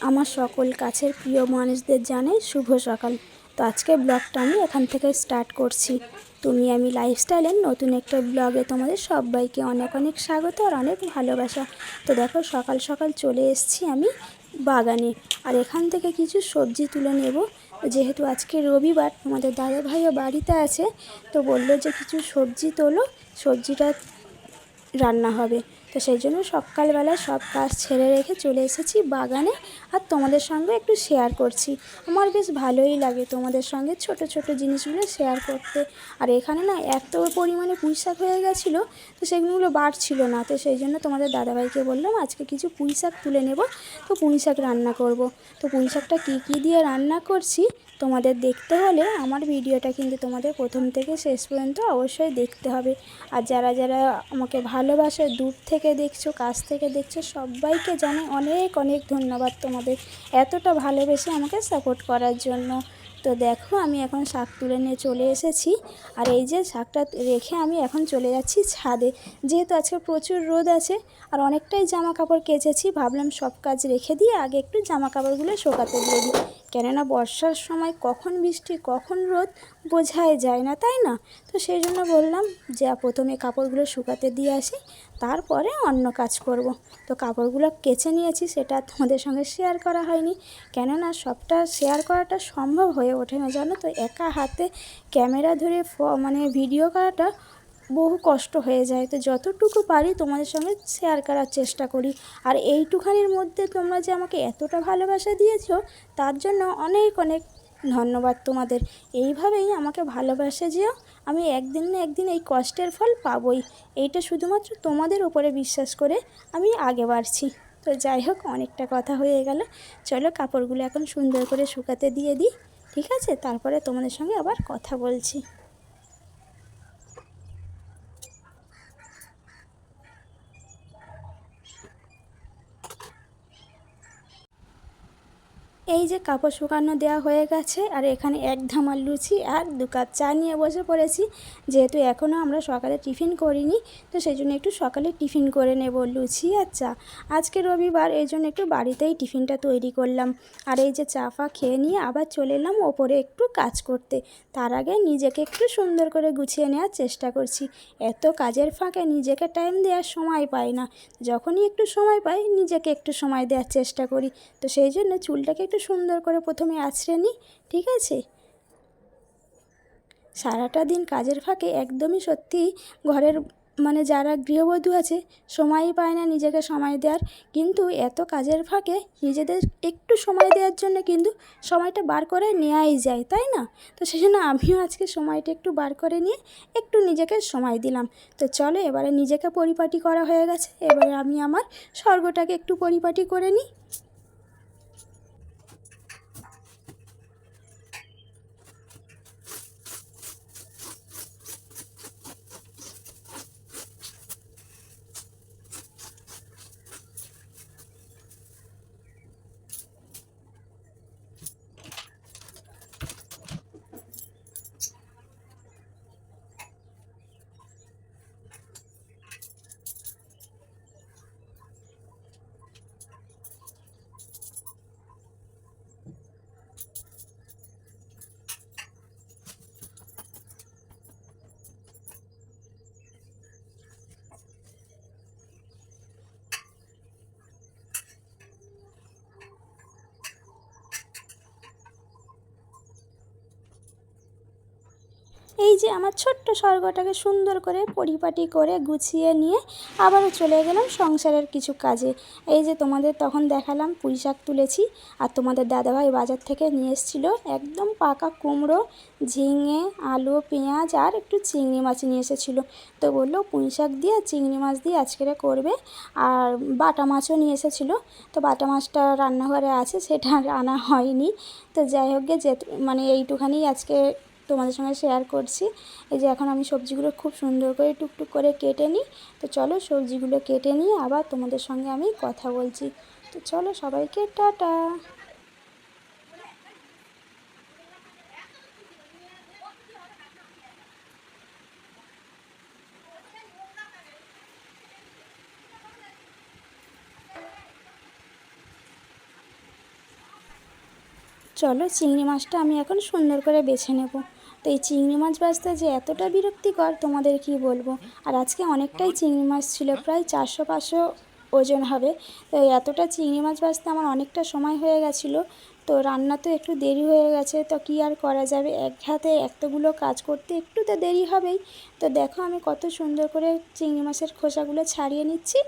আমার সকল কাছের প্রিয় মানুষদের জানে শুভ সকাল। তো আজকে ব্লগটা আমি এখান থেকে স্টার্ট করছি। তুমি আমি লাইফস্টাইলের নতুন একটা ব্লগে তোমাদের সবাইকে অনেক অনেক স্বাগত আর অনেক ভালোবাসা। তো দেখো সকাল সকাল চলে এসেছি আমি বাগানে। আর এখান থেকে কিছু সবজি তুলে নেব। যেহেতু আজকে রবিবার তোমাদের দাদা ভাইও বাড়িতে আছে, তো বলল যে কিছু সবজি তোলো, সবজিটা রান্না হবে। তো সেই জন্য সকালবেলা সব কাজ ছেড়ে রেখে চলে এসেছি বাগানে আর তোমাদের সঙ্গে একটু শেয়ার করছি। আমার বেশ ভালোই লাগে তোমাদের সঙ্গে ছোট ছোট জিনিসগুলো শেয়ার করতে। আর এখানে না এত পরিমাণে পুঁই শাক হয়ে গেছিল, তো সেগুলো বাড়ছিল না। তো সেই জন্য তোমাদের দাদাভাইকে বললাম, আজকে কিছু পুঁই শাক তুলে নেব। তো পুঁই শাক রান্না করব। তো পুঁই শাকটা কী কী দিয়ে রান্না করছি তোমাদের দেখতে হলে আমার ভিডিওটা কিন্তু তোমাদের প্রথম থেকে শেষ পর্যন্ত অবশ্যই দেখতে হবে। আর যারা যারা আমাকে ভালোবাসে, দূর থেকে দেখছ, কাছ থেকে দেখছ, সবাইকে জানে অনেক অনেক ধন্যবাদ তোমাদের এতটা ভালোবেসে আমাকে সাপোর্ট করার জন্য। তো দেখো, আমি এখন শাক তুলে নিয়ে চলে এসেছি। আর এই যে শাকটা রেখে আমি এখন চলে যাচ্ছি ছাদে। যেহেতু আজকে প্রচুর রোদ আছে, আর অনেকটাই জামা কাপড় কেচেছি, ভাবলাম সব কাজ রেখে দিয়ে আগে একটু জামা কাপড়গুলো শোকাতে দিয়ে দিই। কেননা বর্ষার সময় কখন বৃষ্টি, কখন রোদ বোঝাই যায় না, তাই না? তো সেই জন্য বললাম যে প্রথমে কাপড়গুলো শুকাতে দিয়ে আসি, তারপরে অন্য কাজ করব। তো কাপড়গুলো কেচে নিয়েছি, সেটা তোমাদের সঙ্গে শেয়ার করা হয়নি। কেননা সবটা শেয়ার করাটা সম্ভব হয়ে ওঠে না, জানো তো? একা হাতে ক্যামেরা ধরে মানে ভিডিও করাটা বহু কষ্ট হয়ে যায়। তো যতটুকু পারি তোমাদের সঙ্গে শেয়ার করার চেষ্টা করি। আর এইটুখানির মধ্যে তোমরা যে আমাকে এতটা ভালোবাসা দিয়েছ, তার জন্য অনেক অনেক ধন্যবাদ তোমাদের। এইভাবেই আমাকে ভালোবাসে যেও, আমি একদিন না একদিন এই কষ্টের ফল পাবই। এইটা শুধুমাত্র তোমাদের উপরে বিশ্বাস করে আমি আগে বাড়ছি। তো যাই হোক, অনেকটা কথা হয়ে গেল। চলো কাপড়গুলো এখন সুন্দর করে শুকাতে দিয়ে দিই, ঠিক আছে? তারপরে তোমাদের সঙ্গে আবার কথা বলছি। এই যে কাপড় শুকানো দেওয়া হয়ে গেছে, আর এখানে এক ধামার লুচি আর দু কাপ চা নিয়ে বসে পড়েছি। যেহেতু এখনও আমরা সকালে টিফিন করিনি, তো সেই জন্য একটু সকালে টিফিন করে নেব লুচি আর চা। আজকে রবিবার, এই জন্য একটু বাড়িতেই টিফিনটা তৈরি করলাম। আর এই যে চা ফা খেয়ে নিয়ে আবার চলে এলাম ওপরে একটু কাজ করতে। তার আগে নিজেকে একটু সুন্দর করে গুছিয়ে নেওয়ার চেষ্টা করছি। এত কাজের ফাঁকে নিজেকে টাইম দেওয়ার সময় পাই না। যখনই একটু সময় পাই, নিজেকে একটু সময় দেওয়ার চেষ্টা করি। তো সেই জন্য চুলটাকে একটু সুন্দর করে প্রথমে আছড়ে নিই, ঠিক আছে? সারাটা দিন কাজের ফাঁকে একদমই সত্যি ঘরের মানে যারা গৃহবধূ আছে, সময়ই পায় না নিজেকে সময় দেওয়ার। কিন্তু এত কাজের ফাঁকে নিজেদের একটু সময় দেওয়ার জন্য কিন্তু সময়টা বার করে নেওয়াই যায়, তাই না? তো সেই জন্য আমিও আজকে সময়টা একটু বার করে নিয়ে একটু নিজেকে সময় দিলাম। তো চলো এবারে নিজেকে পরিপাটি করা হয়ে গেছে, এবারে আমি আমার স্বর্গটাকে একটু পরিপাটি করে নিই। এই যে আমার ছোট্ট স্বর্গটাকে সুন্দর করে পরিপাটি করে গুছিয়ে নিয়ে আবারও চলে গেলাম সংসারের কিছু কাজে। এই যে তোমাদের তখন দেখালাম পুঁই শাক তুলেছি আর তোমাদের দাদাভাই বাজার থেকে নিয়ে এসেছিল একদম পাকা কুমড়ো, ঝিঙে, আলু, পেঁয়াজ আর একটু চিংড়ি মাছ নিয়ে এসেছিল। তো বলল পুঁই শাক দিয়ে চিংড়ি মাছ দিয়ে আজকেরা করবে আর বাটা মাছও নিয়ে এসেছিল। তো বাটা মাছটা রান্নাঘরে আছে, সেটা আনা হয়নি। তো যাই হোক গে যে মানে এইটুখানি আজকে তোমাদের সঙ্গে শেয়ার করছি। এই যে এখন আমি সবজিগুলো খুব সুন্দর করে টুকটুক করে কেটে নিই। তো চলো সবজিগুলো কেটে নিয়ে আবার তোমাদের সঙ্গে আমি কথা বলছি। তো চলো সবাইকে টাটা। চলো চিংড়ি মাছটা আমি এখন সুন্দর করে বেছে নেব। এই চিংড়ি মাছ বাছতে যে এতটা বিরক্তিকর তোমাদের কি বলব? আর আজকে অনেকটাই চিংড়ি মাছ ছিল, প্রায় চারশো পাঁচশো ওজন হবে। তো এতটা চিংড়ি মাছ বাছতে আমার অনেকটা সময় হয়ে গেছিল। তো রান্না তো একটু দেরি হয়ে গেছে, তো কী আর করা যাবে? এক হাতে এতগুলো কাজ করতে একটু তো দেরি হবেই। তো দেখো আমি কত সুন্দর করে চিংড়ি মাছের খোসাগুলো ছাড়িয়ে নিচ্ছি।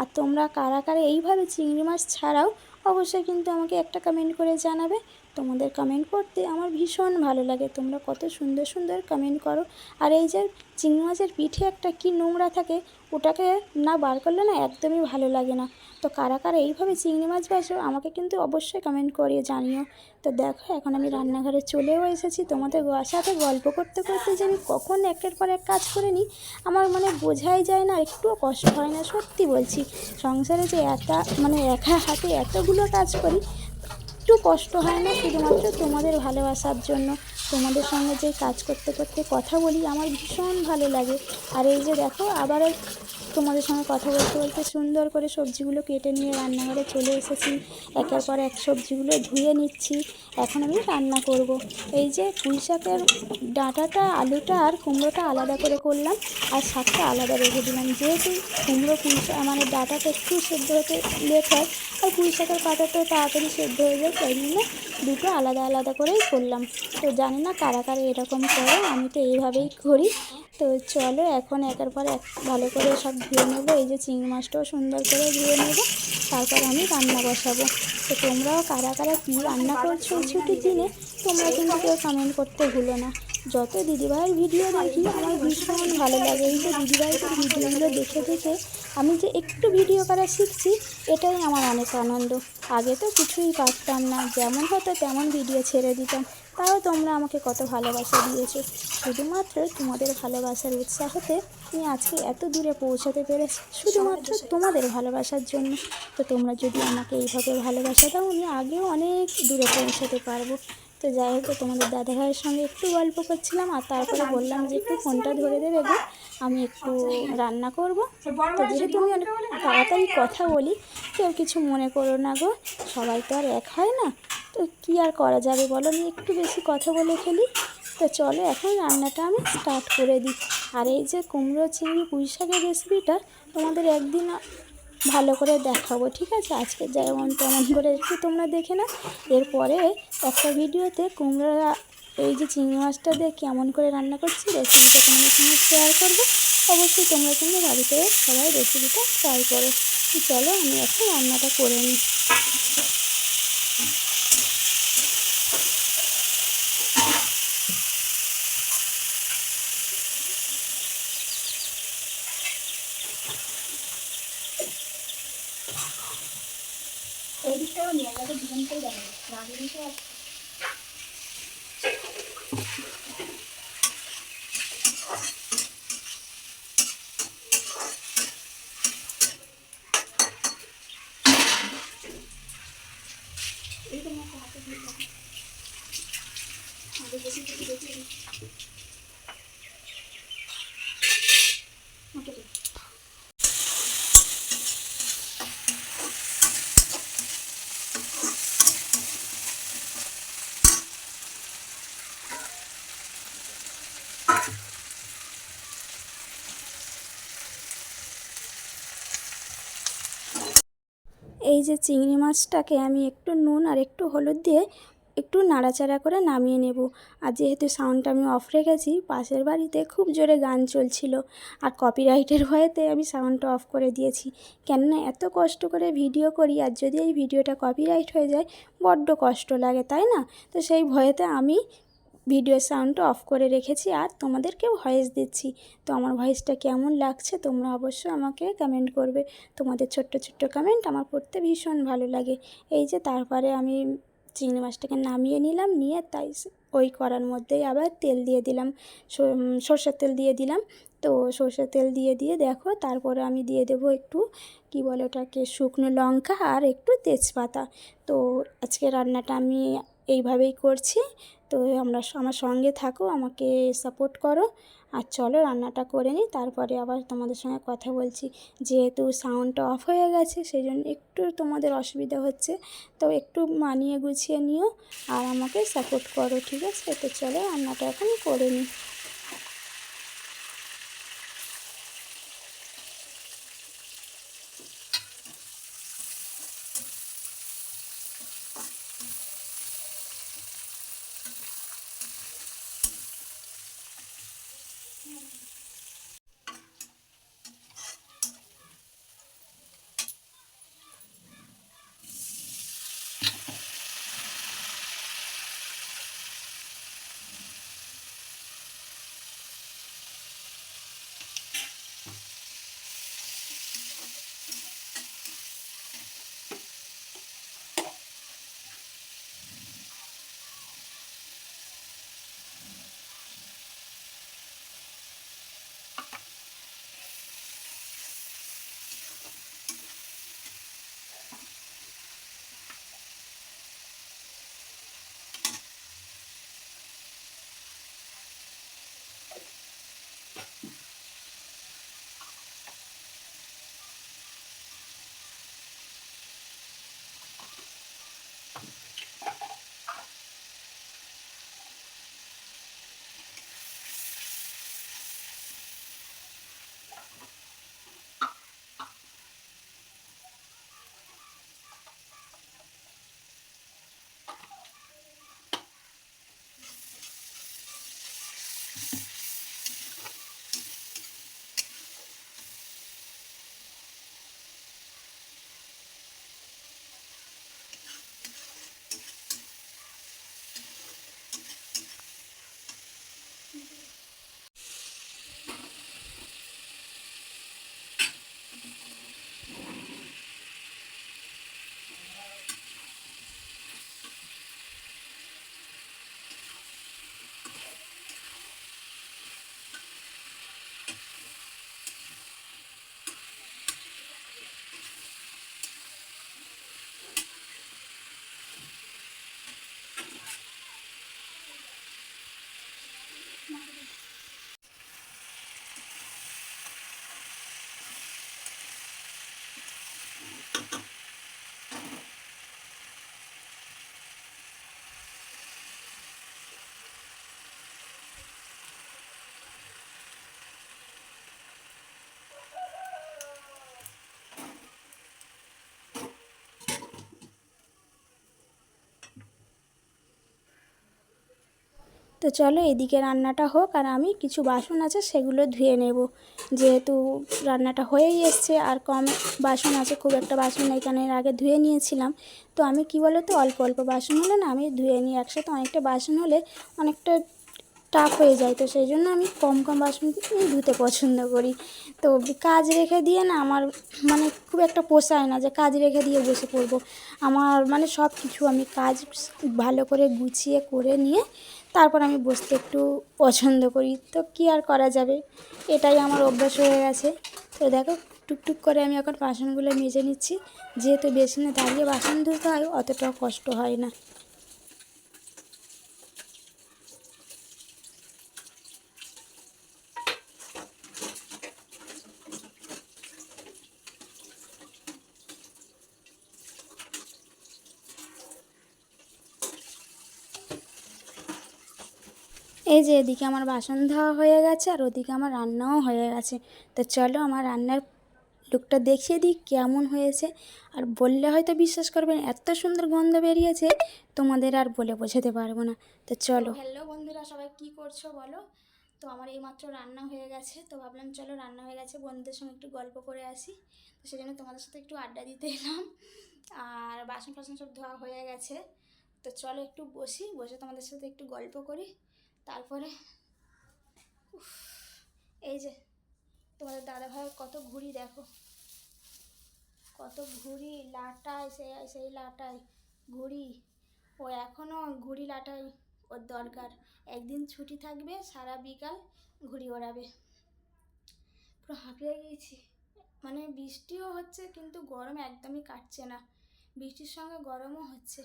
আর তোমরা কারা কারা এইভাবে চিংড়ি মাছ ছাড়াও, অবশ্যই কিন্তু আমাকে একটা কমেন্ট করে জানাবে। তোমাদের কমেন্ট করতে আমার ভীষণ ভালো লাগে। তোমরা কত সুন্দর সুন্দর কমেন্ট করো। আর এই যে চিংড়ি মাছের পিঠে একটা কি নোংরা থাকে, ওটাকে না বার করলে না একদমই ভালো লাগে না। তো কারা কারা এইভাবে চিংড়ি মাছ বাসো, আমাকে কিন্তু অবশ্যই কমেন্ট করিয়ে জানিও। তো দেখো, এখন আমি রান্নাঘরে চলেও এসেছি। তোমাদের সাথে গল্প করতে করতে যে আমি কখন একের পর এক কাজ করে নিই, আমার মানে বোঝাই যায় না, একটুও কষ্ট হয় না, সত্যি বলছি। সংসারে যে এত মানে একা হাতে এতগুলো কাজ করি একটু কষ্ট হয় না শুধুমাত্র তোমাদের ভালোবাসার জন্য? তোমাদের সঙ্গে যে কাজ করতে করতে কথা বলি, আমার ভীষণ ভালো লাগে। আর এই যে দেখো, আবারও তোমাদের সঙ্গে কথা বলতে বলতে সুন্দর করে সবজিগুলো কেটে নিয়ে রান্নাঘরে চলে এসেছি। একের পর এক সবজিগুলো ধুয়ে নিচ্ছি। এখন আমি রান্না করব। এই যে পুঁই শাকের ডাঁটাটা, আলুটা আর কুমড়োটা আলাদা করে করলাম আর শাকটা আলাদা রেখে দিলাম। যেহেতু কুমড়ো পুঁই মানে ডাঁটাটা একটু সেদ্ধ হতে লেট হয়, আর পুঁই শাকের পাতা তো তাড়াতাড়ি সেদ্ধ হয়ে যায় তাই জন্য দুটো আলাদা আলাদা করেই করলাম। তো জানি না কারা কারা এরকম করে, আমি তো এইভাবেই করি। তো চলো এখন একের পর এক ভালো করে সব ধুয়ে নেব। এই যে চিংড়ি মাছটাও সুন্দর করে ধুয়ে নেব। তারপর আমি রান্না বসাবো। তো তোমরাও কারা কারা কী রান্না করছ ছুটির দিনে, তোমরা কিন্তু কেউ কমেন্ট করতে ভুলো না। যত দিদিভাইয়ের ভিডিও দেখি, আমার ভীষণ ভালো লাগে। এই যে দিদিভাইয়ের ভিডিওগুলো দেখে দেখে আমি যে একটু ভিডিও করা শিখছি, এটাই আমার অনেক আনন্দ। আগে তো কিছুই পারতাম না, যেমন হতো তেমন ভিডিও ছেড়ে দিতাম। তাও তোমরা আমাকে কত ভালোবাসা দিয়েছ। শুধুমাত্র তোমাদের ভালোবাসার উৎসাহতে আমি আজকে এত দূরে পৌঁছাতে পেরেছি, শুধুমাত্র তোমাদের ভালোবাসার জন্য। তো তোমরা যদি আমাকে এইভাবে ভালোবাসা দাও, আমি আগেও অনেক দূরে পৌঁছাতে পারব। তো যাই হোক, তোমাদের দাদাভাইয়ের সঙ্গে একটু গল্প করছিলাম আর তারপরে বললাম যে একটু ফোনটা ধরে দেবে গো, আমি একটু রান্না করব। তো যেহেতু আমি অনেক তাড়াতাড়ি কথা বলি, কেউ কিছু মনে করো না গো, সবাই তো আর এক হয় না। তো কী আর করা যাবে বলো, আমি একটু বেশি কথা বলে ফেলি। তো চলো এখন রান্নাটা আমি স্টার্ট করে দিই। আর এই যে কুমড়ো চিংড়ি পুঁই শাকের রেসিপিটা তোমাদের একদিন ভালো করে দেখাবো, ঠিক আছে? আজকে যেমন তেমন করে একটু তোমরা দেখে না এরপরে একটা ভিডিওতে কুমড়া, এই যে চিংড়ি মাছটা দিয়ে কেমন করে রান্না করছি রেসিপিটা তোমাদের সঙ্গে শেয়ার করব। অবশ্যই তোমরা কিন্তু বাড়িতে সবাই রেসিপিটা ট্রাই করো। চলো, আমি এখন রান্নাটা করে নিই এই দিকটাও নিয়ে যাতে দুজন করে যাবে রাগের দিকে এই যে চিংড়ি মাছটাকে আমি একটু নুন আর একটু হলুদ দিয়ে একটু নাড়াচাড়া করে নামিয়ে নেব। আর যেহেতু সাউন্ডটা আমি অফ রেখেছি, পাশের বাড়িতে খুব জোরে গান চলছিল। আর কপিরাইটের ভয়েতে আমি সাউন্ডটা অফ করে দিয়েছি। কেননা এত কষ্ট করে ভিডিও করি, আর যদি এই ভিডিওটা কপিরাইট হয়ে যায়, বড্ড কষ্ট লাগে, তাই না? তো সেই ভয়েতে আমি ভিডিওর সাউন্ডটা অফ করে রেখেছি আর তোমাদেরকেও ভয়েস দিচ্ছি। তো আমার ভয়েসটা কেমন লাগছে তোমরা অবশ্যই আমাকে কমেন্ট করবে। তোমাদের ছোট্ট ছোট্ট কমেন্ট আমার পড়তে ভীষণ ভালো লাগে। এই যে তারপরে আমি চিংড়ি মাছটাকে নামিয়ে নিলাম, নিয়ে তাই ওই করার মধ্যেই আবার তেল দিয়ে দিলাম। সর্ষের তেল দিয়ে দিলাম। তো সর্ষের তেল দিয়ে দিয়ে দেখো, তারপরে আমি দিয়ে দেবো একটু, কি বলে ওটাকে, শুকনো লঙ্কা আর একটু তেজপাতা। তো আজকে রান্নাটা আমি এইভাবেই করছি। তো আমরা আমার সঙ্গে থাকো, আমাকে সাপোর্ট করো। আর চলো রান্নাটা করে নিই, তারপরে আবার তোমাদের সঙ্গে কথা বলছি। যেহেতু সাউন্ডটা অফ হয়ে গেছে সেই জন্য একটু তোমাদের অসুবিধা হচ্ছে। তো একটু মানিয়ে গুছিয়ে নিও আর আমাকে সাপোর্ট করো, ঠিক আছে? তো চলো রান্নাটা এখন করে নিই। তো চলো এদিকে রান্নাটা হোক আর আমি কিছু বাসন আছে সেগুলো ধুয়ে নেব। যেহেতু রান্নাটা হয়েই এসছে আর কম বাসন আছে, খুব একটা বাসন এখানে আগে ধুয়ে নিয়েছিলাম। তো আমি কি বলো তো অল্প অল্প বাসন হলে না আমি ধুয়ে নিই, একসাথে অনেকটা বাসন হলে অনেকটা টাফ হয়ে যায়। তো সেই জন্য আমি কম কম বাসন ধুতে পছন্দ করি। তো কাজ রেখে দিয়ে না আমার মানে খুব একটা পোষায় না যে কাজ রেখে দিয়ে বসে পড়ব। আমার মানে সব কিছু আমি কাজ ভালো করে গুছিয়ে করে নিয়ে তারপর আমি বসতে একটু পছন্দ করি। তো কি আর করা যাবে? এটাই আমার অভ্যাস হয়ে গেছে। তো দেখো, টুকটুক করে আমি এখন বাসনগুলো মেজে নিচ্ছি। যেহেতু বেশি না, দাঁড়িয়ে বাসন ধুতে হয়, অতটাও কষ্ট হয় না। এই যে এদিকে আমার বাসন ধোয়া হয়ে গেছে আর ওদিকে আমার রান্নাও হয়ে গেছে। তো চলো আমার রান্নার লুকটা দেখিয়ে দিই কেমন হয়েছে। আর বললে হয়তো বিশ্বাস করবেন, এত সুন্দর গন্ধ বেরিয়েছে, তোমাদের আর বলে বোঝাতে পারব না। তো চলো। হ্যালো বন্ধুরা, সবাই কি করছ বলো? তো আমার এইমাত্র রান্না হয়ে গেছে, তো ভাবলাম চলো রান্না হয়ে গেছে, বন্ধুদের সঙ্গে একটু গল্প করে আসি। তো সেজন্য তোমাদের সাথে একটু আড্ডা দিতে এলাম। আর বাসন ফাসন সব ধোয়া হয়ে গেছে। তো চলো একটু বসি, বসে তোমাদের সাথে একটু গল্প করি। তারপরে এই যে তোমাদের দাদা ভাইয়ের কত ঘুড়ি দেখো। কত ঘুড়ি লাটায় সেই সেই লাটায় ঘুড়ি। ও এখনও ঘুড়ি লাটায় ওর দরকার। একদিন ছুটি থাকবে, সারা বিকাল ঘুড়ি ওড়াবে। পুরো হাঁপিয়ে গিয়েছি। মানে বৃষ্টিও হচ্ছে, কিন্তু গরম একদমই কাটছে না। বৃষ্টির সঙ্গে গরমও হচ্ছে।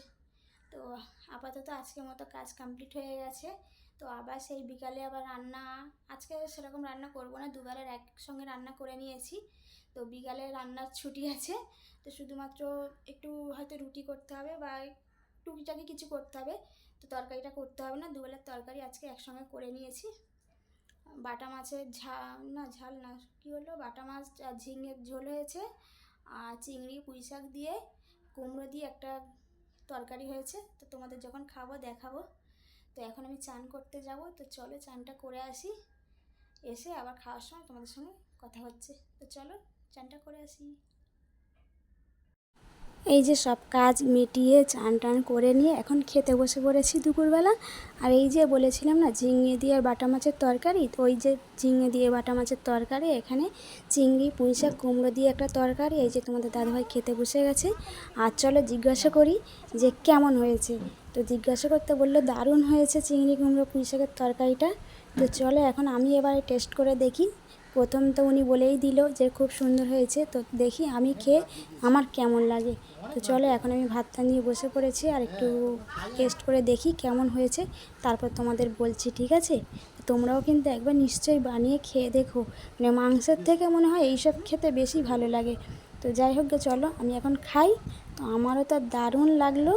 তো আপাতত আজকের মতো কাজ কমপ্লিট হয়ে গেছে। তো আবার সেই বিকালে আবার রান্না, আজকে সেরকম রান্না করব না, দুবেলার একসঙ্গে রান্না করে নিয়েছি। তো বিকালে রান্নার ছুটি আছে, তো শুধুমাত্র একটু হয়তো রুটি করতে হবে বা টুকিটাকি কিছু করতে হবে, তো তরকারিটা করতে হবে না, দুবেলার তরকারি আজকে একসঙ্গে করে নিয়েছি। বাটা মাছের ঝাল, না ঝাল না, কী হলো? বাটা মাছ ঝিঙের ঝোল হয়েছে, আর চিংড়ি, পুঁই শাক দিয়ে, কুমড়ো দিয়ে একটা তরকারি হয়েছে, তো তোমাদের যখন খাব দেখাবো। তো এখন আমি চান করতে যাব, তো চলো চানটা করে আসি। এসে আবার খাওয়ার সময় তোমাদের সঙ্গে কথা হচ্ছে। তো চলো চানটা করে আসি। এই যে সব কাজ মিটিয়ে চান টান করে নিয়ে এখন খেতে বসে পড়েছি দুপুরবেলা। আর এই যে বলেছিলাম না, ঝিঙে দিয়ে বাটা মাছের তরকারি, তো ওই যে ঝিঙে দিয়ে বাটা মাছের তরকারি, এখানে চিংড়ি, পুঁই শাক, কুমড়ো দিয়ে একটা তরকারি, এই যে তোমাদের দাদাভাই খেতে বসে গেছে। আর চলো জিজ্ঞাসা করি যে কেমন হয়েছে? তো জিজ্ঞাসা করতে বলল, দারুণ হয়েছে চিংড়ি কুমড়ো পুঁই শাকের তরকারিটা। তো চলো এখন আমি এবারে টেস্ট করে দেখি। প্রথম তো উনি বলেই দিল যে খুব সুন্দর হয়েছে। তো দেখি আমি খেয়ে আমার কেমন লাগে। তো চলো এখন আমি ভাতটা নিয়ে বসে পড়েছি আর একটু টেস্ট করে দেখি কেমন হয়েছে। তারপর তোমাদের বলছি, ঠিক আছে? তোমরাও কিন্তু একবার নিশ্চয়ই বানিয়ে খেয়ে দেখো। মানে মাংসের থেকে মনে হয় এইসব খেতে বেশি ভালো লাগে। তো যাই হোক চলো আমি এখন খাই। তো আমারও তো দারুণ লাগল।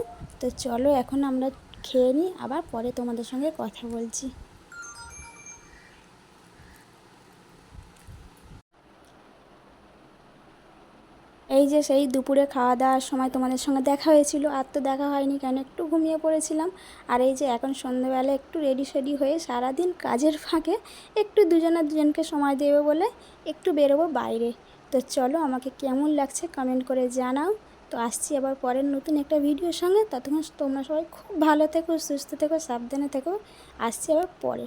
তো চলো এখন আমরা খেয়ে নিই, আবার পরে তোমাদের সঙ্গে কথা বলছি। এই যে সেই দুপুরে খাওয়া দাওয়ার সময় তোমাদের সঙ্গে দেখা হয়েছিল, আর তো দেখা হয়নি কেন? একটু ঘুমিয়ে পড়েছিলাম, আর এই যে এখন সন্ধ্যেবেলা একটু রেডি সেডি হয়ে সারাদিন কাজের ফাঁকে একটু দুজনে দুজনকে সময় দেবে বলে একটু বেরোবো বাইরে। তো চলো আমাকে কেমন লাগছে কমেন্ট করে জানাও। তো আসছি আবার পরের নতুন একটা ভিডিওর সঙ্গে। ততক্ষণ তোমরা সবাই খুব ভালো থেকো, সুস্থ থেকো, সাবধানে থেকো। আসছি আবার পরে।